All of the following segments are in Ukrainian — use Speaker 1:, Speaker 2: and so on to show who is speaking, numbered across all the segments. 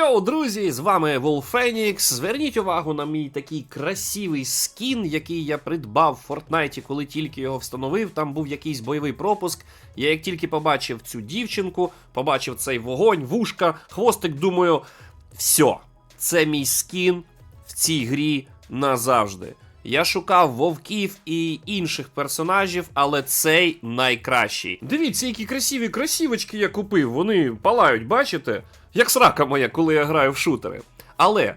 Speaker 1: Йоу, друзі! З вами Волфенікс. Зверніть увагу на мій такий красивий скін, який я придбав в Фортнайті, коли тільки його встановив. Там був якийсь бойовий пропуск. Я як тільки побачив цю дівчинку, побачив цей вогонь, вушка, хвостик, думаю, все, це мій скін в цій грі назавжди. Я шукав вовків і інших персонажів, але цей найкращий. Дивіться, які красиві красівочки я купив. Вони палають, бачите? Як срака моя, коли я граю в шутери. Але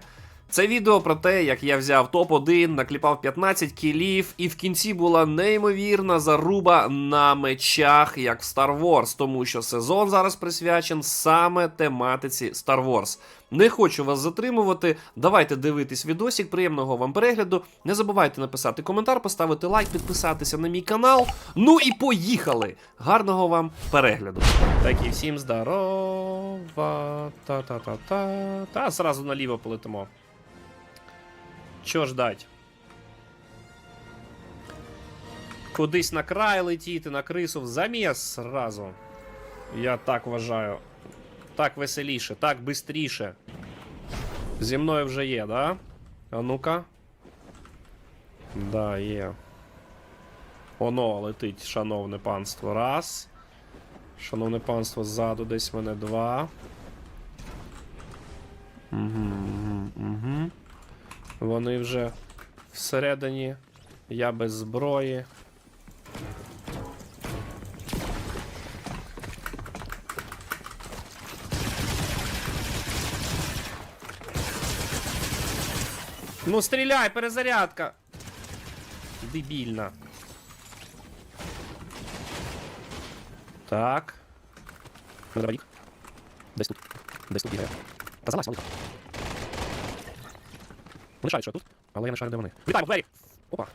Speaker 1: це відео про те, як я взяв топ-1, накліпав 15 кілів, і в кінці була неймовірна заруба на мечах, як в Star Wars, тому що сезон зараз присвячен саме тематиці Star Wars. Не хочу вас затримувати. Давайте дивитись відосик. Приємного вам перегляду. Не забувайте написати коментар, поставити лайк, підписатися на мій канал. Ну і поїхали! Гарного вам перегляду. Так і всім здорова. Та-та-та-та. Та зразу наліво полетимо. Що ждать? Кудись на край летіти, на крису в заміс зразу. Я так вважаю. Так веселіше, так бистріше. Зі мною вже є, да? А ну-ка. Да, є. Оно летить, шановне панство. Раз. Шановне панство, ззаду десь мене два. Угу. Вони вже всередині. Я без зброї. Ну, стріляй, перезарядка. Дебільна. Так. Ну, давай. Десь тут. Десь тут бігає. Та залазь, Малика. Вони шарять, що тут, але я не шарю, де вони. Вітаємо, двері! Опа.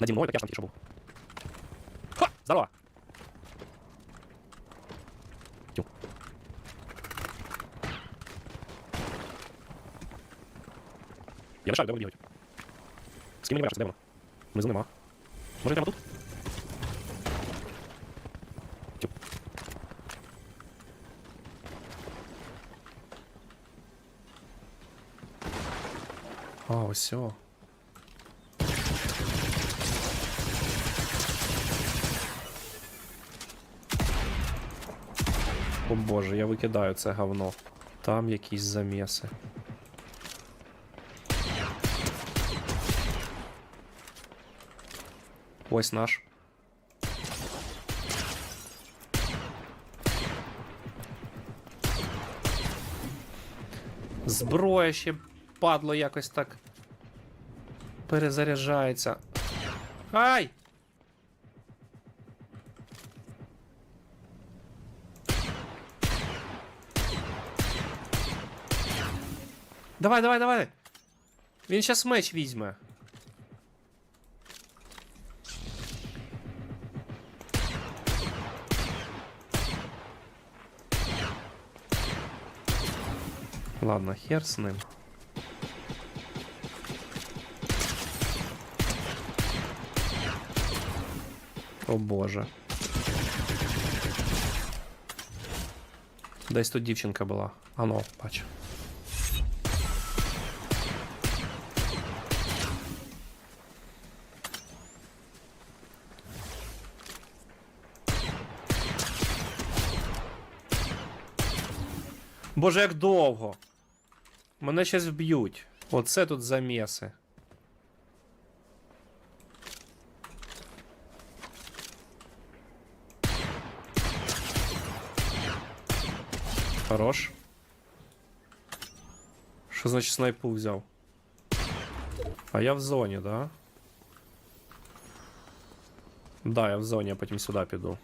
Speaker 1: Наді мною, так я ж там тільки що був. Ха! Здорово! Тю. Я не шарю, де вони бігають. З ким мені вирішиться, де воно? Внизу нема. Може прямо тут? А, ось. о. Боже, я викидаю це говно. Там якісь заміси. Ось наш. Зброя ще падло якось так перезаряджається. Ай! Давай, давай, давай. Він щас меч візьме. Ладно, хер з ним. О боже. Десь тут дівчинка була. Ано, бачу. Боже, як довго. Мене щас вб'ють. Оце тут заміси. Хорош. Що значить снайпу взяв? А я в зоні, да? Да, я в зоні, а потім сюди піду.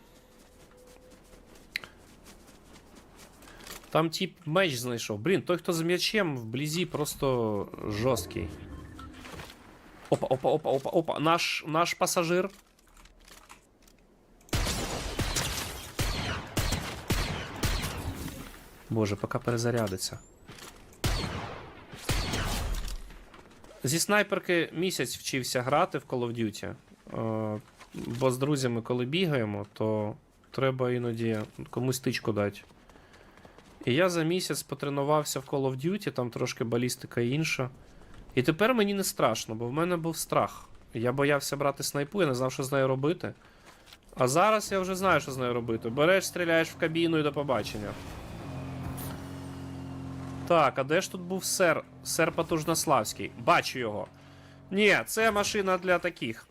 Speaker 1: Там тип меч знайшов. Блін, той, хто з м'ячем вблизі, просто жорсткий. Опа, опа, опа, опа, опа. Наш, наш пасажир. Боже, поки перезарядиться. Зі снайперки місяць вчився грати в Call of Duty. Е, бо з друзями, коли бігаємо, то треба іноді комусь тичку дати. І я за місяць потренувався в Call of Duty, там трошки балістика інша. І тепер мені не страшно, бо в мене був страх. Я боявся брати снайпу, я не знав, що з нею робити. А зараз я вже знаю, що з нею робити. Береш, стріляєш в кабіну і до побачення. Так, а де ж тут був сер? Сер Потужнославський. Бачу його. Ні, це машина для таких.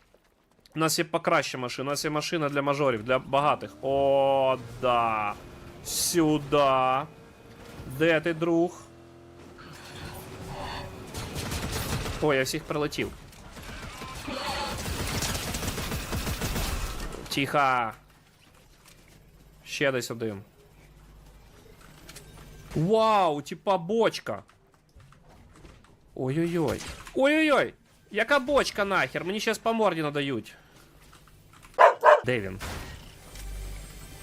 Speaker 1: У нас є покраща машина, у нас є машина для мажорів, для багатих. О, да. Сюда. Де ти, друг? Ой, я всіх прилетів. Тихо. Ще десь один. Вау, типа бочка. Ой-ой-ой. Ой-ой-ой! Яка бочка нахер? Мені щас по морді надають. Де він?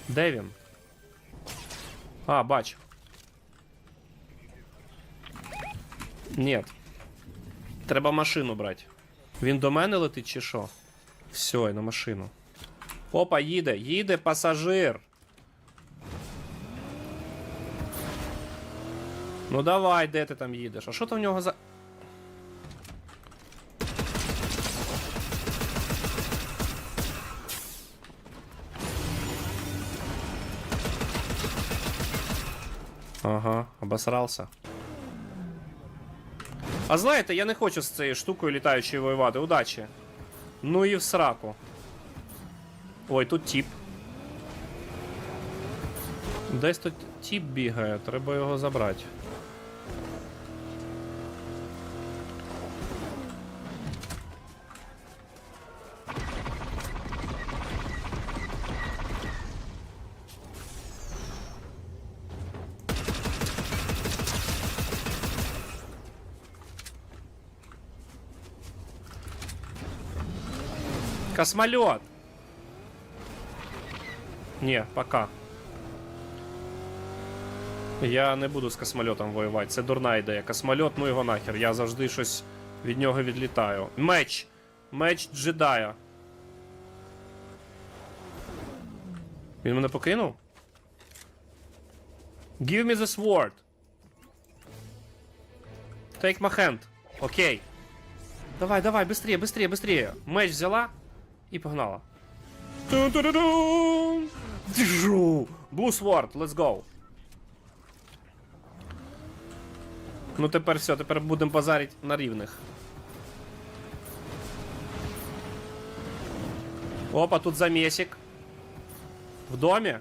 Speaker 1: Де він? А, бачу. Ні. Треба машину брати. Він до мене летить чи що? Все, на машину. Опа, їде, їде пасажир. Ну давай, де ти там їдеш? А що там в нього за. Ага, обосрався. А знаєте, я не хочу з цією штукою літаючою воювати. Удачі. Ну і в сраку. Ой, тут тіп. Десь тут тіп бігає, треба його забрати. Космолет! Ні, пока. Я не буду з космольотом воювати. Це дурна ідея. Космольот, ну його нахер. Я завжди щось від нього відлітаю. Меч! Меч джедая. Він мене покинув? Give me the sword. Take my hand. Окей. Давай, давай, быстрее, быстрее, быстрее. Меч взяла і погнала. Blue Sword, let's go. Ну тепер все, тепер будемо базарити на рівних. Опа, тут замесик. В домі?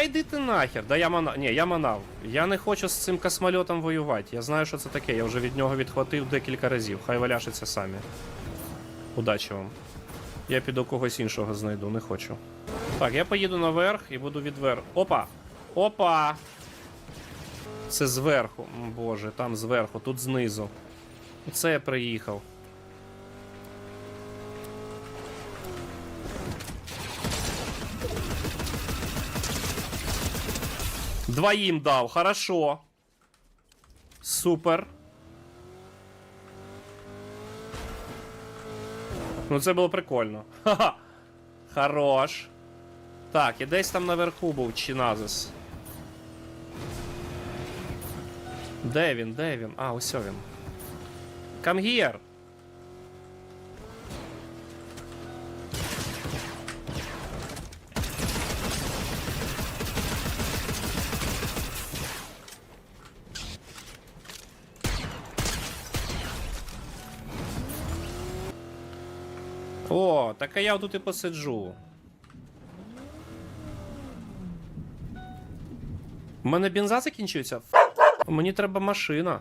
Speaker 1: Та йди ти нахер. Да я мана. Ні, я манав. Я не хочу з цим космольотом воювати. Я знаю, що це таке. Я вже від нього відхватив декілька разів. Хай валяшиться самі. Удачі вам. Я піду когось іншого знайду, не хочу. Так, я поїду наверх і буду відвер. Опа! Опа! Це зверху. Боже, там зверху, тут знизу. Це я приїхав. Двоим дал, хорошо. Супер. Ну, це було прикольно. Ха-ха. Хорош. Так, і десь там наверху був Чиназис. Де він? Де він? А, ось він. Come here. Так а я тут і посиджу. У мене бенза закінчується. Ф- Мені треба машина.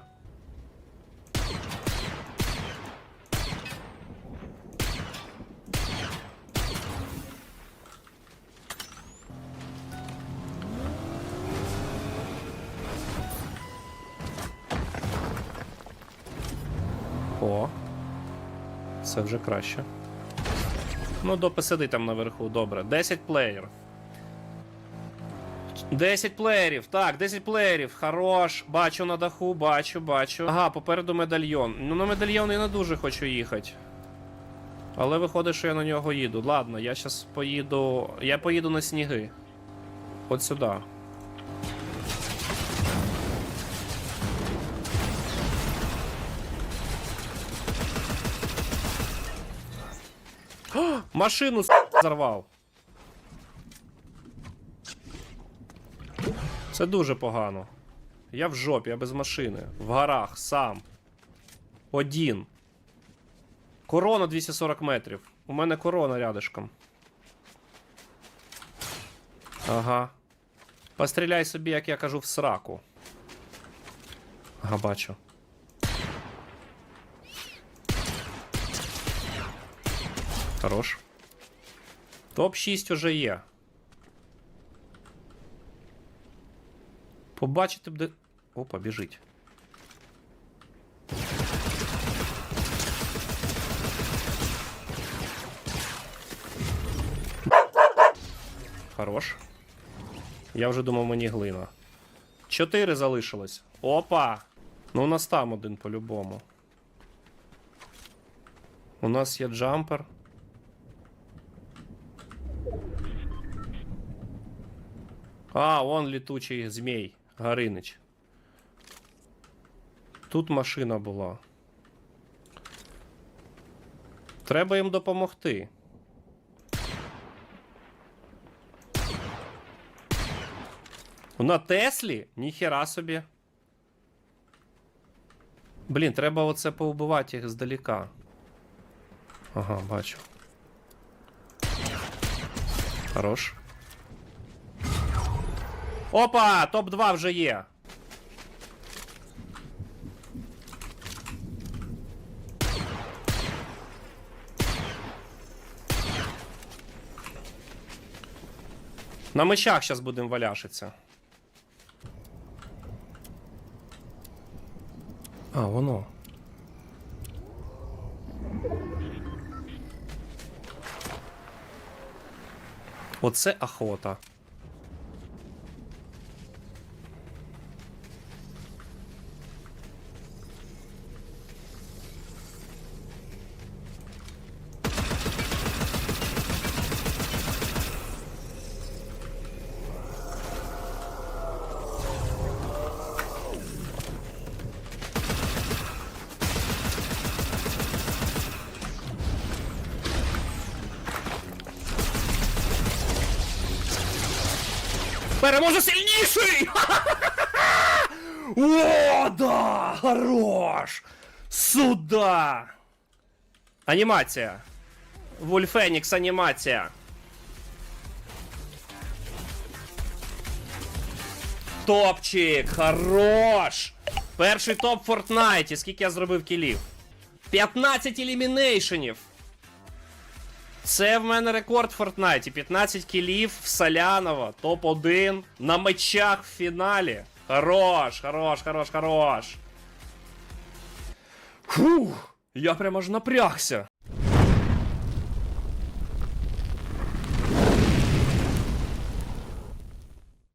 Speaker 1: О. Це вже краще. Ну, допосиди там наверху, добре. 10 плеєр. 10 плеєрів, так, 10 плеєрів. Хорош. Бачу на даху, бачу, бачу. Ага, попереду медальйон. Ну на медальйон я не дуже хочу їхати. Але виходить, що я на нього їду. Ладно, я зараз поїду. Я поїду на сніги. От сюди. Машину с**. Це дуже погано. Я в жопі, я без машини. В горах, сам. Один. Корона 240 метрів. У мене корона рядышком. Ага. Постріляй собі, як я кажу, в сраку. Ага, бачу. Хорош. Топ-6 уже є. Побачити б де. Опа, біжить. Хорош. Я вже думав, мені глина. Чотири залишилось. Опа! Ну, у нас там один по-любому. У нас є джампер. А, он літучий змій. Гаринич. Тут машина була. Треба їм допомогти. На Теслі? Ніхера собі. Блін, треба оце поубивати їх здаліка. Ага, бачу. Хорош. Опа! Топ-2 вже є. На мечах зараз будемо валяшитися. А, воно. Оце охота. Переможе сильніший! О, да! Хорош! Сюда! Анімація. Вульфенікс анімація. Топчик, хорош! Перший топ в Фортнайті. Скільки я зробив кілів? 15 елімінейшенів. Це в мене рекорд в Фортнайті. 15 кілів в Солянова, топ-1 на мечах в фіналі. Хорош, хорош, хорош, хорош. Фух, я прямо аж напрягся.